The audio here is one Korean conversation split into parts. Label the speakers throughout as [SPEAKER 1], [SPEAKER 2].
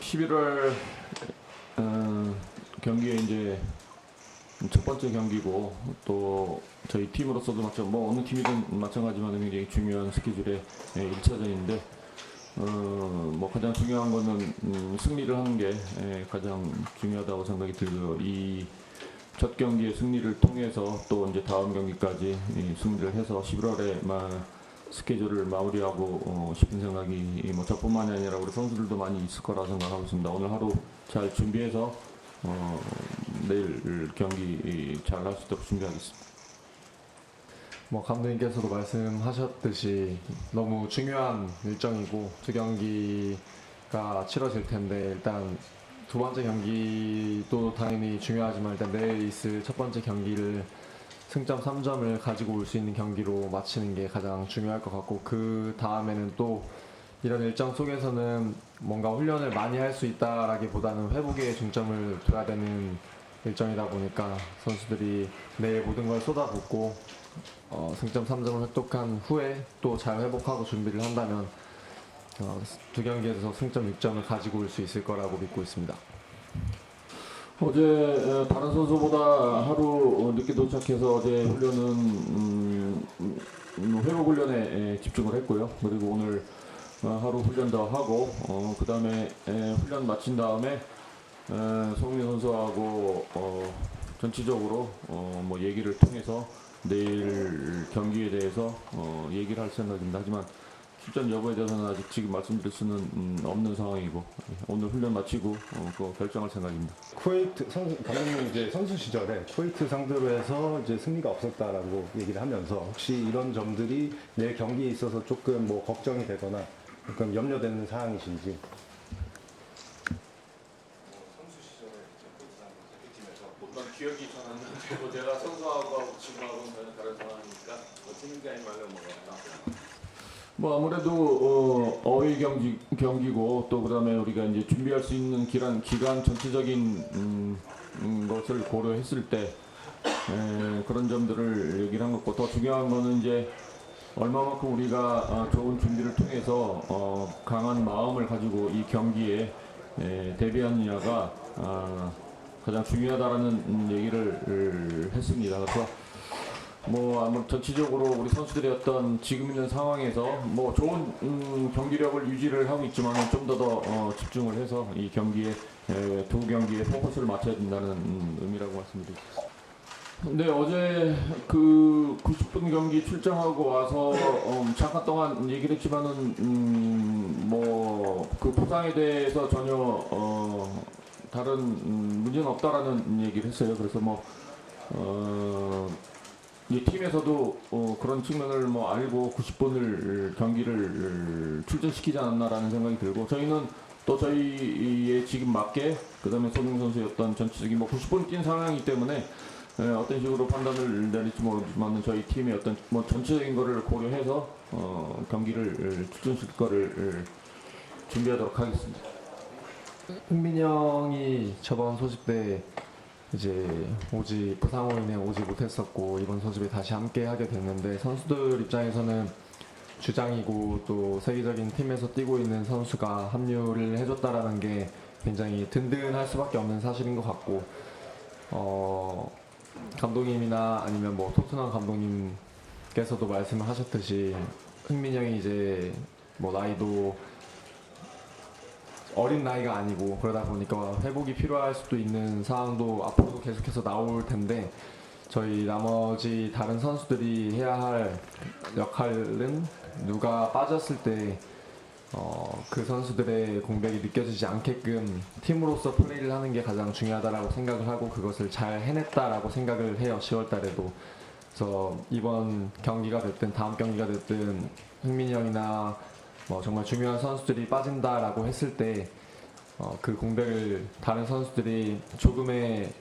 [SPEAKER 1] 11월 어, 경기에 이제 첫 번째 경기고 또 저희 팀으로서도 마찬 뭐 어느 팀이든 마찬가지만 굉장히 중요한 스케줄의 1차전인데 어, 뭐 가장 중요한 거는 음, 승리를 하는 게 예, 가장 중요하다고 생각이 들고요. 이 첫 경기의 승리를 통해서 또 이제 다음 경기까지 이 승리를 해서 11월에 막 스케줄을 마무리하고 어, 싶은 생각이 뭐 저뿐만이 아니라 우리 선수들도 많이 있을 거라 생각하고 있습니다. 오늘 하루 잘 준비해서 어, 내일 경기 잘 할 수 있도록 준비하겠습니다.
[SPEAKER 2] 뭐 감독님께서도 말씀하셨듯이 너무 중요한 일정이고 두 경기가 치러질 텐데 일단 두 번째 경기도 당연히 중요하지만 일단 내일 있을 첫 번째 경기를 승점 3점을 가지고 올 수 있는 경기로 마치는 게 가장 중요할 것 같고 그 다음에는 또 이런 일정 속에서는 뭔가 훈련을 많이 할 수 있다라기보다는 회복에 중점을 둬야 되는 일정이다 보니까 선수들이 내일 모든 걸 쏟아붓고 어, 승점 3점을 획득한 후에 또 잘 회복하고 준비를 한다면 어, 두 경기에서 승점 6점을 가지고 올 수 있을 거라고 믿고 있습니다.
[SPEAKER 1] 어제 어, 다른 선수보다 하루 어, 늦게 도착해서 어제 훈련은 음, 음, 회복 훈련에 에, 집중을 했고요. 그리고 오늘 어, 하루 훈련 더 하고 어, 그 다음에 훈련 마친 다음에 에, 송민 선수하고 어, 전체적으로 어, 뭐 얘기를 통해서 내일 경기에 대해서 어, 얘기를 할 생각입니다. 하지만 출전 여부에 대해서는 아직 지금 말씀드릴 수는 음, 없는 상황이고 오늘 훈련 마치고 어, 그거 결정할 생각입니다.
[SPEAKER 3] 쿠웨이트 선수 감독님 이제 선수 시절에 쿠웨이트 상대로 해서 이제 승리가 없었다라고 얘기를 하면서 혹시 이런 점들이 내 경기에 있어서 조금 뭐 걱정이 되거나 조금 염려되는 사항이신지
[SPEAKER 4] 선수 시절에 이제 코치랑 대표팀에서 어떤 기억이 전하는데 뭐 제가 선수하고 지금하고는 전혀 다른 상황이니까 뭐 팀장님 말로 뭐
[SPEAKER 1] 뭐 아무래도 어, 어휘 경기 경기고 또 그다음에 우리가 이제 준비할 수 있는 기간 기간 전체적인 음, 음, 것을 고려했을 때 에, 그런 점들을 얘기를 한 거고 더 중요한 거는 이제 얼마만큼 우리가 어, 좋은 준비를 통해서 어, 강한 마음을 가지고 이 경기에 에, 대비하느냐가 아, 가장 중요하다라는 음, 얘기를 을, 했습니다. 그래서 뭐 아무 전체적으로 우리 선수들의 어떤 지금 있는 상황에서 뭐 좋은 음, 경기력을 유지를 하고 있지만 좀 더 더 어, 집중을 해서 이 경기에 에, 두 경기에 포커스를 맞춰야 된다는 음, 의미라고 말씀드리겠습니다. 네 어제 그 90분 경기 출장하고 와서 어, 잠깐 동안 얘기를 했지만은 음, 뭐그 부상에 대해서 전혀 어, 다른 음, 문제는 없다라는 얘기를 했어요. 그래서 뭐 어, 이 팀에서도 어, 그런 측면을 뭐 알고 90분을 경기를 출전시키지 않았나라는 생각이 들고 저희는 또 저희의 지금 맞게 그다음에 선수의 어떤 전체적인 뭐 90분 뛴 상황이기 때문에 에, 어떤 식으로 판단을 내릴지 모르지만 저희 팀의 어떤 뭐 전체적인 거를 고려해서 어, 경기를 출전시킬 거를 준비하도록 하겠습니다.
[SPEAKER 2] 흥민이 형이 저번 소집 때 이제 오지 부상으로 인해 오지 못했었고 이번 소집에 다시 함께 하게 됐는데 선수들 입장에서는 주장이고 또 세계적인 팀에서 뛰고 있는 선수가 합류를 해줬다라는 게 굉장히 든든할 수밖에 없는 사실인 것 같고 어 감독님이나 아니면 뭐 토트넘 감독님께서도 말씀을 하셨듯이 흥민 형이 이제 뭐 나이도 어린 나이가 아니고 그러다 보니까 회복이 필요할 수도 있는 상황도 앞으로도 계속해서 나올 텐데 저희 나머지 다른 선수들이 해야 할 역할은 누가 빠졌을 때 어, 그 선수들의 공백이 느껴지지 않게끔 팀으로서 플레이를 하는 게 가장 중요하다라고 생각을 하고 그것을 잘 해냈다라고 생각을 해요 10월 달에도. 그래서 이번 경기가 됐든 다음 경기가 됐든 흥민이 형이나 뭐 정말 중요한 선수들이 빠진다라고 했을 때 어, 그 공백을 다른 선수들이 조금의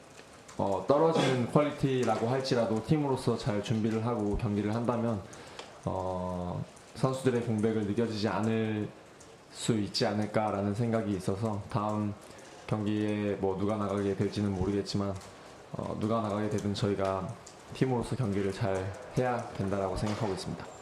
[SPEAKER 2] 어, 떨어지는 퀄리티라고 할지라도 팀으로서 잘 준비를 하고 경기를 한다면 어, 선수들의 공백을 느껴지지 않을 수 있지 않을까라는 생각이 있어서 다음 경기에 뭐 누가 나가게 될지는 모르겠지만 어, 누가 나가게 되든 저희가 팀으로서 경기를 잘 해야 된다라고 생각하고 있습니다.